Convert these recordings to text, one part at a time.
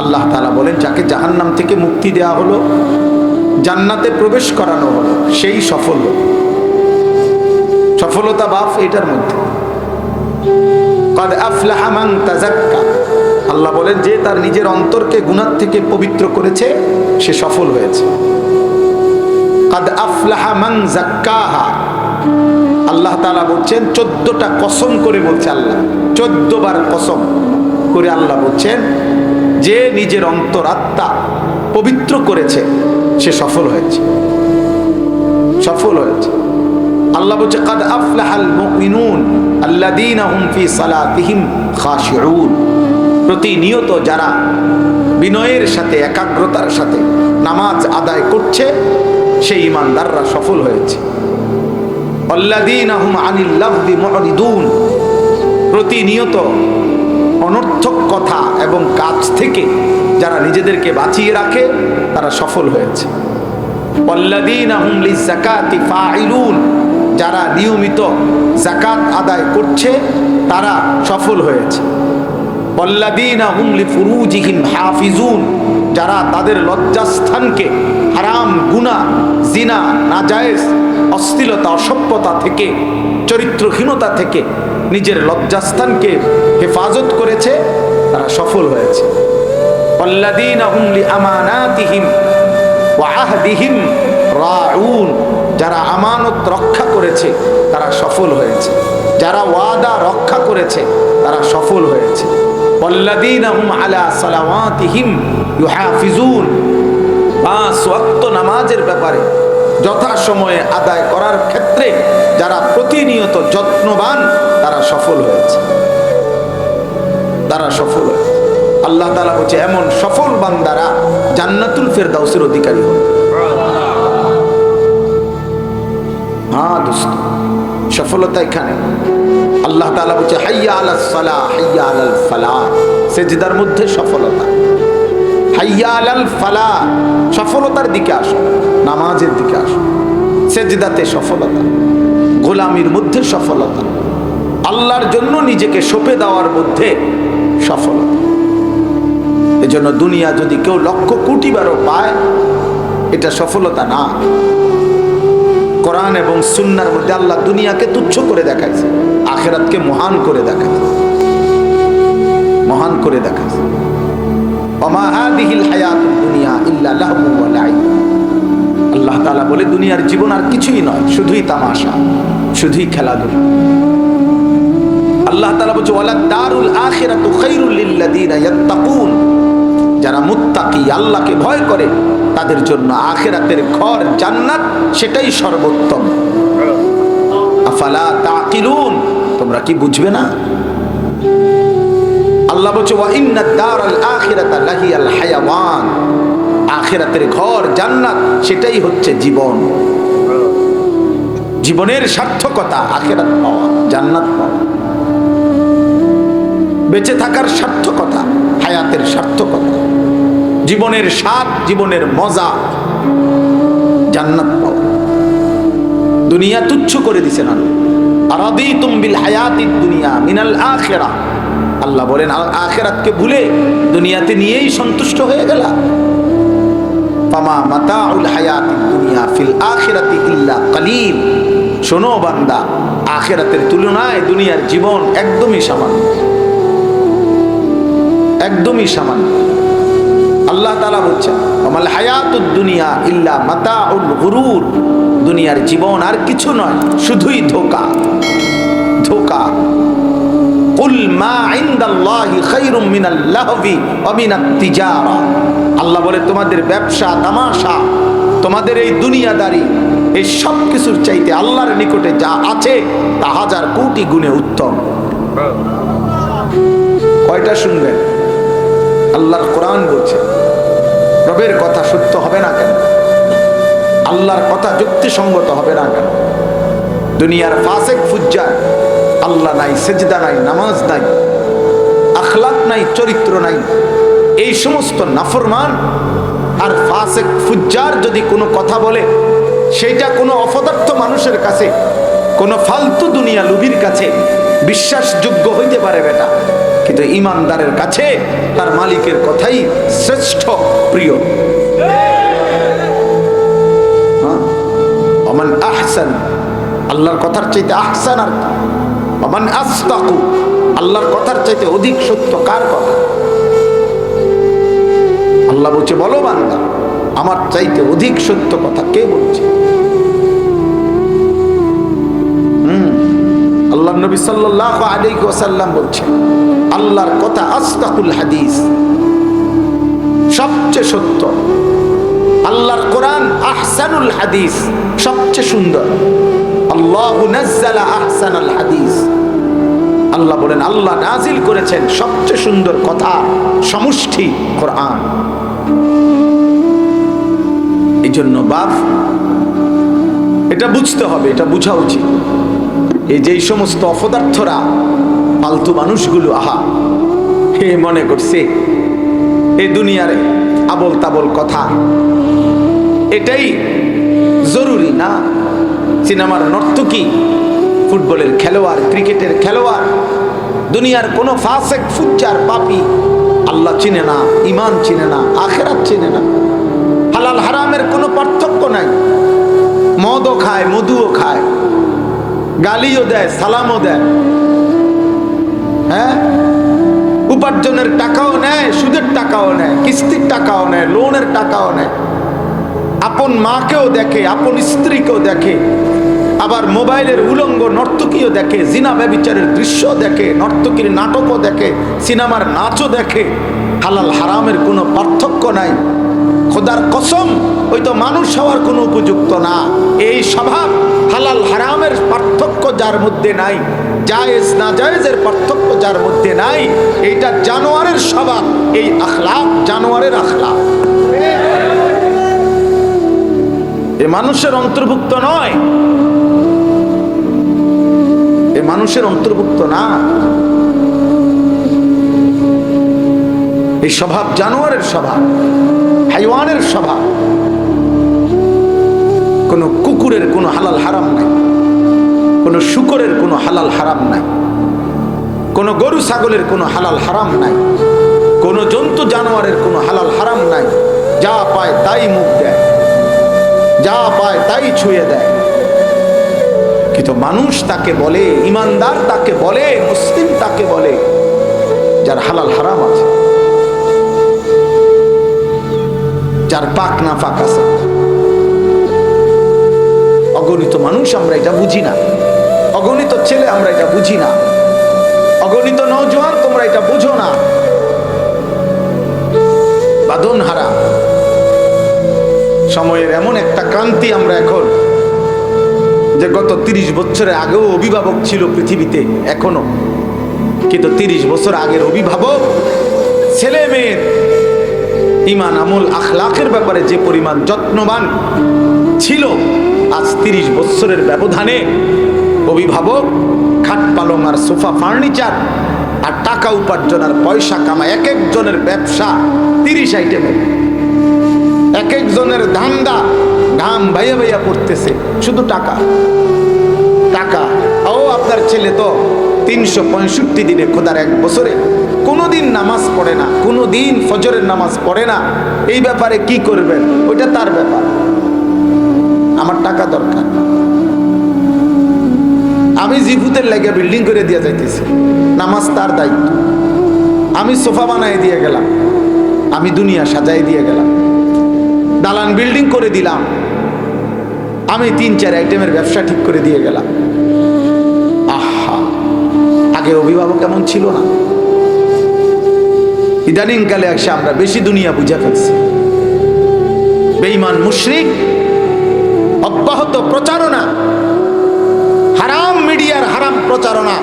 আল্লাহ তালা বলেন, যাকে জাহান্নাম থেকে মুক্তি দেওয়া হলো, জান্নাতে প্রবেশ করানো হলো, সেই সফল। সফলতা বাফ এটার মধ্যে। আল্লাহ বলেন, যে তার নিজের অন্তরকে গুণার থেকে পবিত্র করেছে, সে সফল হয়েছে। কদ আল্লাহ তাআলা বলছেন, চোদ্দটা কসম করে বলছে আল্লাহ। চোদ্দ বার কসম করে আল্লাহ বলছেন যে নিজের অন্তর আত্মা পবিত্র করেছে, সে সফল হয়েছে। সফল হয়েছে। আল্লাহ বলছে, কাদ আফলাহাল মুমিনুন আল্লাযীনা হুম ফি সালাতিহিম খাশিউন। প্রতিনিয়ত যারা বিনয়ের সাথে, একাগ্রতার সাথে নামাজ আদায় করছে, সেই ইমানদাররা সফল হয়েছে। আল্লাযীনা হুম আনিল লাগবি মুরিদুন প্রতিনিয়ত অনর্থক কথা এবং কাজ থেকে যারা নিজেদেরকে বাঁচিয়ে রাখে, তারা সফল হয়েছে। যারা নিয়মিত জাকাত আদায় করছে, তারা সফল হয়েছে। হাফিজুন, যারা তাদের লজ্জাস্থানকে হারাম গুনাহ, জিনা, নাজায়েজ, অশ্লীলতা, অসভ্যতা থেকে, চরিত্রহীনতা থেকে নিজের লজ্জাস্থানকে হেফাজত করেছে তারা সফল হয়েছে। যারা আমানত রক্ষা করেছে, তারা সফল হয়েছে। যারা ওয়াদা রক্ষা করেছে, তারা সফল হয়েছে। নামাজের ব্যাপারে যথা সময়ে আদায় করার ক্ষেত্রে যারা প্রতিনিয়ত যত্নবান, তারা সফল হয়েছে। তারা সফল হয়েছে আল্লাহ তালা বলছে, এমন সফল বান্দারা জান্নাতুল ফেরদাউসের অধিকারী হবে। হ্যাঁ দোস্ত, সফলতা এখানে। আল্লাহ তালা বলছে, হাইয়া আলা সালা হাইয়া আলাল ফালা সেজদার মধ্যে সফলতা। হাইয়া আলাল ফালা সফলতার দিকে আসো, নামাজের দিকে আসো। সেজদাতে সফলতা। গোলামির মধ্যে সফলতা। আল্লাহর জন্য নিজেকে সঁপে দেওয়ার মধ্যে সফলতা এজন্য দুনিয়া যদি কেউ লক্ষ কোটি বারও পায়, এটা সফলতা না। কোরআন এবং সুন্নার মধ্যে আল্লাহ দুনিয়াকে তুচ্ছ করে দেখাইছে, আখেরাতকে মহান করে দেখাইছে। মহান করে দেখাইছে। আল্লাহ তাআলা বলে, দুনিয়ার জীবন আর কিছুই নয়, শুধুই তামাশা, শুধুই খেলাধুলা। আল্লাহ তাআলা বলছে, ওয়ালা দারুল আখিরাতু খায়রুল লিল্লাযিনা ইয়াত্তাকুন। যারা মুত্তাকি, আল্লাহকে ভয় করে, তাদের জন্য আখেরাতের ঘর জান্নাত, সেটাই সর্বোত্তম। আফালা তোমরা কি বুঝবে না? আল্লাহ বলছে, ওয়া ঘর জান্নাত, সেটাই হচ্ছে জীবন। জীবনের সার্থকতা আখিরাত পাওয়া, জান্নাত পাওয়া। বেঁচে থাকার সার্থকতা, হায়াতের সার্থকতা, জীবনের স্বাদ, জীবনের মজা জান্নাত দুনিয়া তুচ্ছ করে দিছে না। আরাদি তুমবিল হায়াতি দুনিয়া মিনাল আখেরা। আল্লাহ বলেন আখেরাতকে ভুলে দুনিয়াতে নিয়েই সন্তুষ্ট হয়ে গেলা। পামা মাতাউল হায়াতি দুনিয়া ফিল আখিরাতি ইল্লা কালিল। শোনো বান্দা, আখেরাতের তুলনায় দুনিয়ার জীবন একদমই সামান্য। একদমই সামান্য। আল্লাহ তালা বলছেন আমাল হায়াতুদ দুনিয়া ইল্লা মাতাউল গুরুর। দুনিয়ার জীবন আর কিছু নয়, শুধুই ধোকা। ধোকা। আল্লাহ বলে, তোমাদের ব্যবসা তোমাদের এই দুনিয়াদারি, এই সব কিছুর চাইতে আল্লাহর নিকটে যা আছে, তা হাজার কোটি গুণে উত্তম। কয়টা শুনবেন? আল্লাহর কোরআন বলছে, রবের কথা সত্য হবে না কেন? আল্লাহর কথা যুক্তিসঙ্গত হবে না কেন? দুনিয়ার ফাসেক ফুজ্জার, আল্লাহ নাই, সেজদা নাই, নামাজ নাই, আখলাক নাই, চরিত্র নাই, এই সমস্ত নাফরমান আর ফাসেক ফুজ্জার যদি কোনো কথা বলে, সেইটা কোনো অপদার্থ মানুষের কাছে, কোনো ফালতু দুনিয়া লুবির কাছে বিশ্বাসযোগ্য হইতে পারে বেটা। কিন্তু ইমানদারের কাছে তার মালিকের কথাই শ্রেষ্ঠ, প্রিয়। হ্যাঁ? অমান আহসান, আল্লাহর কথার চাইতে আহসান আর অমান আস্তাকু, আল্লাহর কথার চাইতে অধিক সত্য কার কথা? আল্লাহ বলছে, বলো বান্দা, আমার চাইতে অধিক সত্য কথা কে বলছে? আল্লাহ নবী সাল্লাল্লাহু আলাইহি ওয়াসাল্লাম বলছেন আল্লাহর কথা আস্তাকুল হাদিস। সবচেয়ে সত্য। আল্লাহর কোরআন আহসানুল হাদিস। সবচেয়ে সুন্দর। আল্লাহ আহসানাল হাদিস। আল্লাহ বলেন, আল্লাহ নাজিল করেছেন সবচেয়ে সুন্দর কথা, সমষ্টি কোরআন। এই জন্য বাপ, এটা বুঝতে হবে, এটা বোঝা উচিত। এই যে সমস্ত অপদার্থরা ফালতু মানুষগুলো, আহা, হে মনে করছে এই দুনিয়ারে আবল তাবল কথা। এটাই জরুরি না? সিনেমার নর্তকী ফুটবলের খেলোয়াড়, ক্রিকেটের খেলোয়াড়, দুনিয়ার কোনো ফাসেক ফুজ্জার পাপি, আল্লাহ চিনে না ইমান চিনে না, আখেরাত চিনে না। হালাল হারামের কোনো পার্থক্য নাই। মদও খায় মধুও খায়, গালিও দেয়, সালামও দেয়। হ্যাঁ? উপার্জনের টাকাও নেয়, সুদের টাকাও নেয়, কিস্তির টাকাও নেয়, লোনের টাকাও নেয়। আপন মাকেও দেখে, আপন স্ত্রীকেও দেখে। আবার মোবাইলের উলঙ্গ নর্তকীও দেখে, জিনা ব্যবিচারের দৃশ্য দেখে, নর্তকীর নাটকও দেখে, সিনেমার নাচও দেখে। হালাল হারামের কোনো পার্থক্য নাই। খোদার কসম, ওই তো মানুষ হওয়ার কোনো উপযুক্ত না। এই স্বভাব হালাল হারামের যার মধ্যে নাই, জায়েজ না জায়েজের পার্থক্য যার মধ্যে নাই, এইটা জানোয়ারের স্বভাব, এই আখলাপ জানোয়ারের আখলাপ এ মানুষের অন্তর্ভুক্ত নয়। এ মানুষের অন্তর্ভুক্ত না। এই স্বভাব জানোয়ারের স্বভাব, হাইওয়ানের স্বভাব। কোন কুকুরের কোনো হালাল হারাম নাই। কোন শুকরের কোনো হালাল হারাম নাই। কোন গরু ছাগলের কোনো হালাল হারাম নাই। কোন জন্তু জানোয়ারের কোনো হালাল হারাম নাই। যা পায় তাই মুখ দেয়। যা পায় তাই ছুঁয়ে দেয়। কিন্তু মানুষ তাকে বলে, ইমানদার তাকে বলে, মুসলিম তাকে বলে, যার হালাল হারাম আছে, যার পাক না পাক আছে। অগণিত মানুষ আমরা এটা বুঝি না। অগণিত ছেলে আমরা এটা বুঝি না। অগণিত নৌজওয়ান তোমরা এটা বুঝো না। বাদন হারা সময়ের এমন একটা ক্রান্তি আমরা এখন, যে গত তিরিশ বছরের আগেও অভিভাবক ছিল পৃথিবীতে, এখনও। কিন্তু তিরিশ বছর আগের অভিভাবক, ছেলে মেয়ের ইমান, আমল, আখলাখের ব্যাপারে যে পরিমাণ যত্নবান ছিল, আজ তিরিশ বছরের ব্যবধানে অভিভাবক, খাট পালং আর সোফা ফার্নিচার আর টাকা উপার্জন আর পয়সা কামা এক একজনের ব্যবসা তিরিশ আইটেমের এক একজনের ধান্দা ঘাম ভাইয়া ভাইয়া পড়তেছে, শুধু টাকা। টাকা। ও আপনার ছেলে তো তিনশো পঁয়ষট্টি দিনে খোদার এক বছরে কোনোদিন নামাজ পড়ে না কোনো দিন ফজরের নামাজ পড়ে না। এই ব্যাপারে কি করবেন? ওইটা তার ব্যাপার। আমার টাকা দরকার। আমি জিভুতের লাগে বিল্ডিং করে দিয়ে যাইতেছি। নামাজ তার দায়িত্ব। আমি সোফা বানাই দিয়ে গেলাম। আমি দুনিয়া সাজাই দিয়ে গেলাম। দালান বিল্ডিং করে দিলাম। আমি তিন, চার আইটেমের ব্যবসা ঠিক করে দিয়ে গেলাম। আহা! আগে অভিভাবক এমন ছিল না। ইদানিং কালে এসে আমরা বেশি দুনিয়া বুঝে ফেলছি। বেইমান মুশরিক, অব্যাহত প্রচারণা। মিডিয়ার হারাম প্রচারণা,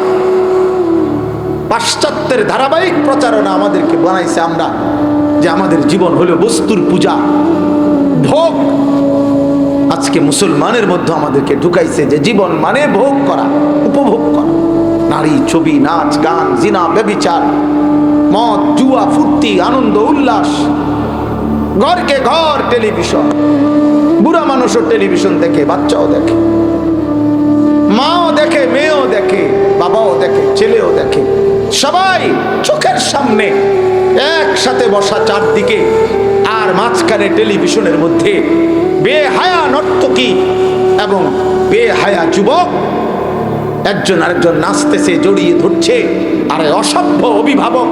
পাশ্চাত্যের ধারাবাহিক প্রচারণা আমাদেরকে বানাইছে আমরা, যে আমাদের জীবন হলো বস্তুর পূজা, ভোগ। আজকে মুসলমানের মধ্যে আমাদেরকে ঢুকাইছে যে জীবন মানে ভোগ করা, উপভোগ করা। নারী ছবি, নাচ, গান, জিনা, ব্যবিচার, মদ, জুয়া, ফুর্তি, আনন্দ, উল্লাস, ঘরকে ঘর টেলিভিশন, বুড়া মানুষও টেলিভিশন দেখে, বাচ্চাও দেখে। মাও দেখে, মেয়েও দেখে, বাবাও দেখে, ছেলেও দেখে। সবাই চোখের সামনে একসাথে বসা চারদিকে আর মাঝখানে টেলিভিশনের মধ্যে বেহায়া নর্তকী এবং বেহায়া যুবক একজন আরেকজন নাচতেছে, জড়িয়ে ধরছে, আর অসভ্য অভিভাবক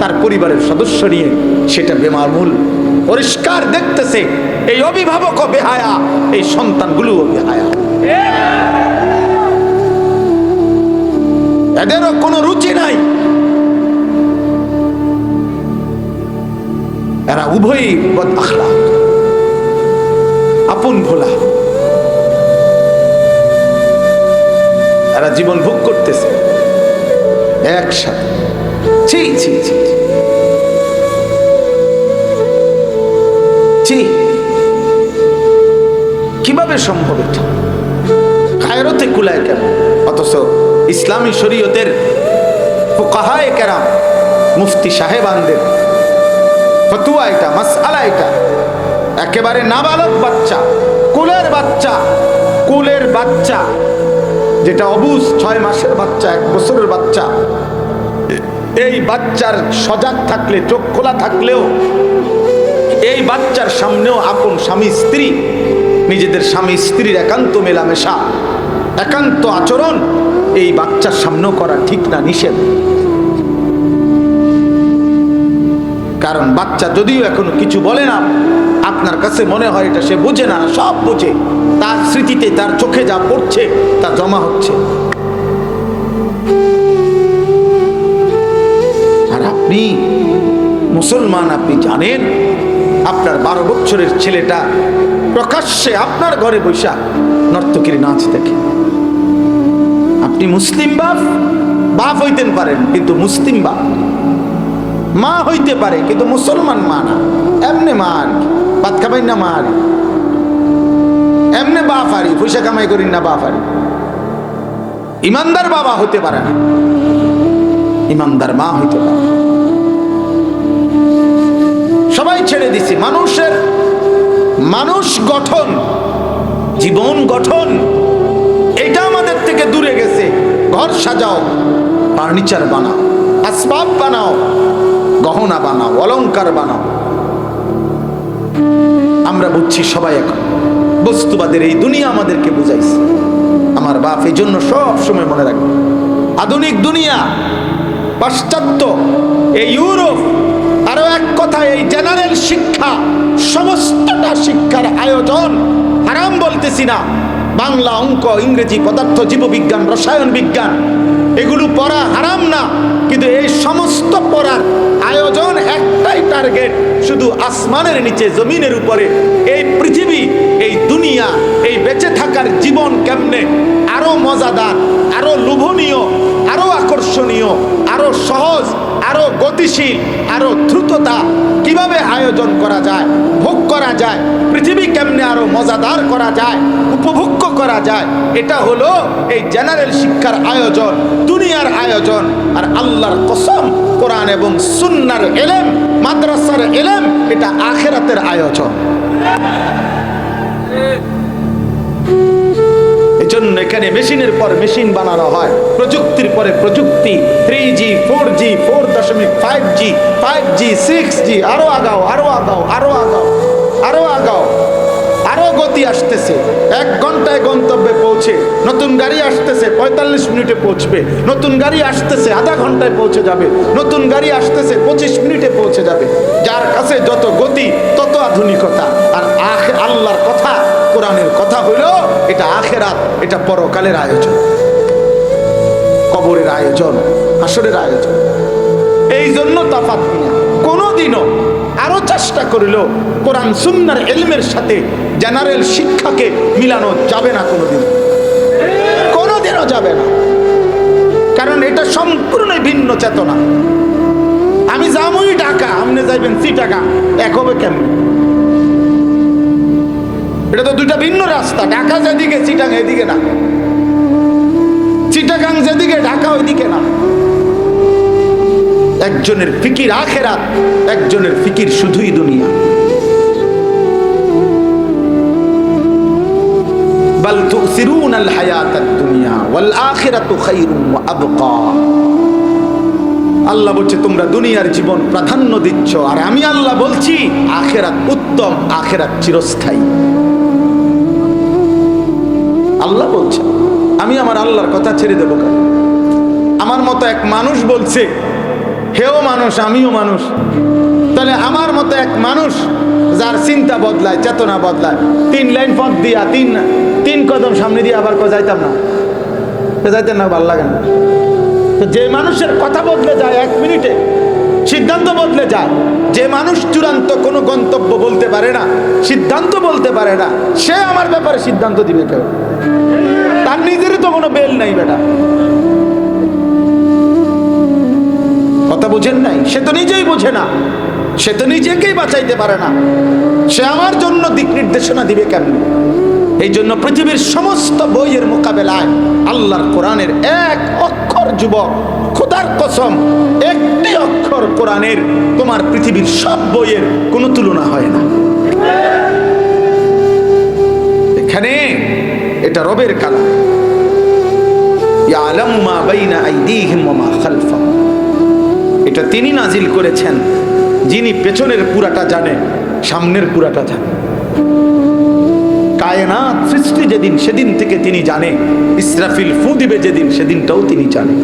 তার পরিবারের সদস্য নিয়ে সেটা বেমামুল পরিষ্কার দেখতেছে। এই অভিভাবকও বেহায়া, এই সন্তানগুলোও বেহায়া। এদেরও কোনো রুচি নাই। এরা উভয়ই বদ আপন ভোলা। এরা জীবন ভোগ করতেছে। একসাথে। ছি ছি কীভাবে সম্ভব এটা? কায়রতে কুলায় কেন? অথচ ইসলামী শরীয়তের ফোকাহায় কেরাম মুফতি সাহেবানদের ফতুয়া এটা, মাসআলা এটা। একেবারে নাবালক বাচ্চা, কুলের বাচ্চা কুলের বাচ্চা, যেটা অবুজ ছয় মাসের বাচ্চা, এক বছরের বাচ্চা। এই বাচ্চার সজাগ থাকলে, চোখ খোলা থাকলেও, এই বাচ্চার সামনেও আপন স্বামী, স্ত্রী, নিজেদের স্বামী, স্ত্রীর একান্ত মেলামেশা। একান্ত আচরণ এই বাচ্চার সামনেও করা ঠিক না, নিষেধ। কারণ বাচ্চা যদিও এখনও কিছু বলে না, আপনার কাছে মনে হয় এটা সে বুঝে না, সব বুঝে। তার স্মৃতিতে তার চোখে যা পড়ছে, তা জমা হচ্ছে। আর আপনি মুসলমান, আপনি জানেন, আপনার বারো বছরের ছেলেটা প্রকাশ্যে আপনার ঘরে বৈশা নর্তকীর নাচ দেখে। আপনি মুসলিম বাপ? বাপ হইতেন পারেন, কিন্তু মুসলিম বাপ। মা হইতে পারে, কিন্তু মুসলমান মা না। এমনি মা আর কি। ভাত খাবাই না মা আর কি। এমনি বাপ আরি পয়সা কামাই করি না বাপ আরি ইমানদার বাবা হতে পারে না। ইমানদার মা হইতে পারে সবাই ছেড়ে দিছি, মানুষের, মানুষ গঠন, জীবন গঠন। থেকে দূরে গেছে। ঘর সাজাও, ফার্নিচার বানাও, আসবাব বানাও, গহনা বানাও, অলংকার বানাও। আমরা বুঝছি সবাই এখন, বস্তুবাদের এই দুনিয়া আমাদেরকে বুঝাইছে। আমার বাপ এই জন্য সব সময় মনে রাখবে, আধুনিক দুনিয়া, পাশ্চাত্য, এই ইউরোপ, আরও এক কথা এই জেনারেল শিক্ষা, সমস্তটা শিক্ষার আয়োজন, হারাম বলতেছি না। বাংলা অঙ্ক, ইংরেজি পদার্থ, জীববিজ্ঞান, রসায়ন বিজ্ঞান, এগুলো পড়া হারাম না, কিন্তু এই সমস্ত পড়ার আয়োজন একটাই টার্গেট, শুধু আসমানের নিচে, জমিনের উপরে। এই পৃথিবী, এই দুনিয়া, এই বেঁচে থাকার জীবন কেমনে? আরও মজাদার, আরও লোভনীয়, আরও আকর্ষণীয়, আরও সহজ, আরও গতিশীল, আরও দ্রুততা কীভাবে আয়োজন করা যায়, ভোগ করা যায়, পৃথিবী কেমনে আরও মজাদার করা যায় উপভোগ্য করা যায়। এটা হলো এই জেনারেল শিক্ষার আয়োজন, দুনিয়ার আয়োজন। আর আল্লাহর কসম, কোরআন এবং সুন্নার এলেম, মাদ্রাসার এলেম, এটা আখেরাতের আয়োজন। এজন্য এখানে মেশিনের পর মেশিন বানানো হয়। প্রযুক্তির পরে প্রযুক্তি three G four G four দশমিক five G five G six G আরও আগাও আরও আগাও আরও আগাও আরও আগাও। আরও গতি আসতেছে। এক ঘন্টায় গন্তব্যে পৌঁছে, নতুন গাড়ি আসতেছে, পঁয়তাল্লিশ মিনিটে পৌঁছবে। নতুন গাড়ি আসতেছে, আধা ঘন্টায় পৌঁছে যাবে। নতুন গাড়ি আসতেছে, পঁচিশ মিনিটে পৌঁছে যাবে। যার কাছে যত গতি, তত আধুনিকতা। আর আখ, আল্লাহর কথা, কোরআনের কথা হইল এটা আখেরাত, এটা পরকালের আয়োজন। কবরের আয়োজন আসরের আয়োজন। এই জন্য তফাত মিয়া কোনোদিনও আরও চেষ্টা করিল কোরআন সুন্নার এলমের সাথে জেনারেল শিক্ষাকে মিলানো যাবে না কোনোদিন। কোনোদিনও যাবে না। কারণ এটা সম্পূর্ণ ভিন্ন চেতনা। আমি যাবই ঢাকা আপনি যাইবেন সি টাকা এক হবে কেমন? এটা তো দুইটা ভিন্ন রাস্তা। ঢাকা যেদিকে চিটাং এদিকে না। চিটাগাং যেদিকে, ঢাকা ওইদিকে না। একজনের ফিকির আখেরাত একজনের ফিকির শুধুই দুনিয়া بل تؤثرون الحياة الدنيا والآخرة خير وأبقى আল্লাহ বলছে তোমরা দুনিয়ার জীবন প্রাধান্য দিচ্ছ আর আমি আল্লাহ বলছি আখেরাত উত্তম আখেরাত চিরস্থায়ী আল্লাহ বলছে আমি আমার আল্লাহর কথা ছেড়ে দেবো কেন আমার মতো এক মানুষ বলছে হেও মানুষ, আমিও মানুষ। তাহলে আমার মতো এক মানুষ যার চিন্তা বদলায়, চেতনা বদলায়, তিন লাইন পথ দিয়া, তিন তিন কদম সামনে দিয়ে আবার যাইতাম না। যাইতেন না, ভালো লাগে না। তো যে মানুষের কথা বদলে যায় এক মিনিটে, সিদ্ধান্ত বদলে যায়। যে মানুষ চূড়ান্ত কোনো গন্তব্য বলতে পারে না, সিদ্ধান্ত বলতে পারে না, সে আমার ব্যাপারে সিদ্ধান্ত দিবে কেউ। তার নিজেরই তো কোনো বেল নাই, বেটা। কথা বুঝেন নাই? সে তো নিজেই বোঝে না। সে তো নিজেকেই বাঁচাইতে পারে না। সে আমার জন্য দিক নির্দেশনা দিবে কেমন এই জন্য পৃথিবীর সমস্ত বইয়ের মোকাবেলায় আল্লাহর কোরআনের এক অক্ষর যুবক, খোদার কসম, একটি অক্ষর কোরআনের তোমার পৃথিবীর সব বইয়ের কোনো তুলনা হয় না। এখানে এটা রবের কালাম। ইয়ালামু মা বাইনা আইদিহিম মা এটা তিনি নাজিল করেছেন, যিনি পেছনের পুরাটা জানে সামনের পুরাটা জানে কায়নাত সৃষ্টি যেদিন, সেদিন থেকে তিনি জানে ইসরাফিল ফু দিবে যেদিন, সেদিনটাও তিনি জানে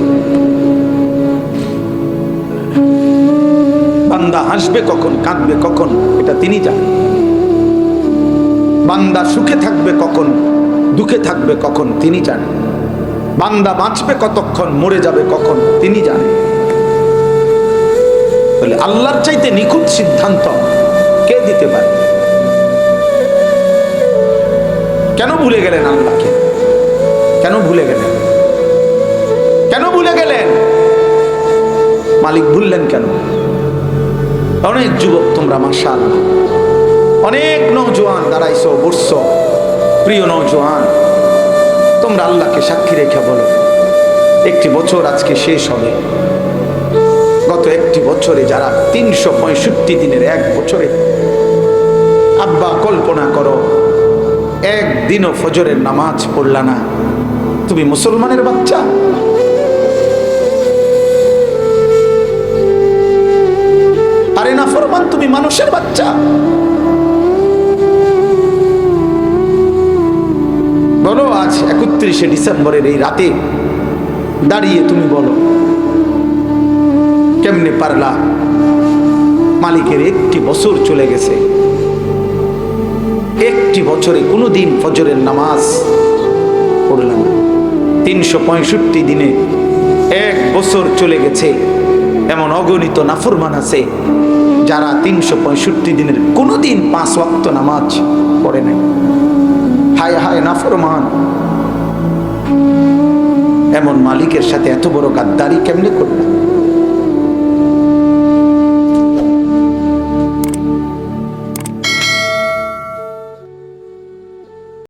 বান্দা হাসবে কখন, কাঁদবে কখন, এটা তিনি জানেন। বান্দা সুখে থাকবে কখন, দুঃখে থাকবে কখন, তিনি জানেন। বান্দা বাঁচবে কতক্ষণ, মরে যাবে কখন, তিনি জানেন। বলে আল্লাহর চাইতে নিখুঁত সিদ্ধান্ত কে দিতে পারে? কেন ভুলে গেলেন আল্লাহকে? কেন ভুলে গেলেন? কেন ভুলে গেলেন? মালিক ভুললেন কেন? অনেক যুবক তোমরা মাসা আল্লাহ অনেক নৌজোয়ান দাঁড়াইছো, বসছো। প্রিয় নৌজোয়ান তোমরা আল্লাহকে সাক্ষী রেখে বলো, একটি বছর আজকে শেষ হবে। গত একটি বছরে যারা তিনশো পঁয়ষট্টি দিনের এক বছরে, আব্বা কল্পনা করো, একদিনও ফজরের নামাজ পড়লা না। তুমি মুসলমানের বাচ্চা? আরে না ফরমান, তুমি মানুষের বাচ্চা। বলো, আজ একত্রিশে ডিসেম্বরের এই রাতে দাঁড়িয়ে তুমি বলো কেমনে পারলা? মালিকের একটি বছর চলে গেছে। একটি বছরে কোনো দিন ফজরের নামাজ পড়লাম তিনশো পঁয়ষট্টি দিনে এক বছর চলে গেছে। এমন অগণিত নাফরমান আছে, যারা তিনশো পঁয়ষট্টি দিনের কোনো দিন পাঁচ ওয়াক্ত নামাজ পড়ে নাই। হায় হায় নাফরমান! এমন মালিকের সাথে এত বড় গাদ্দারি কেমনে করলাম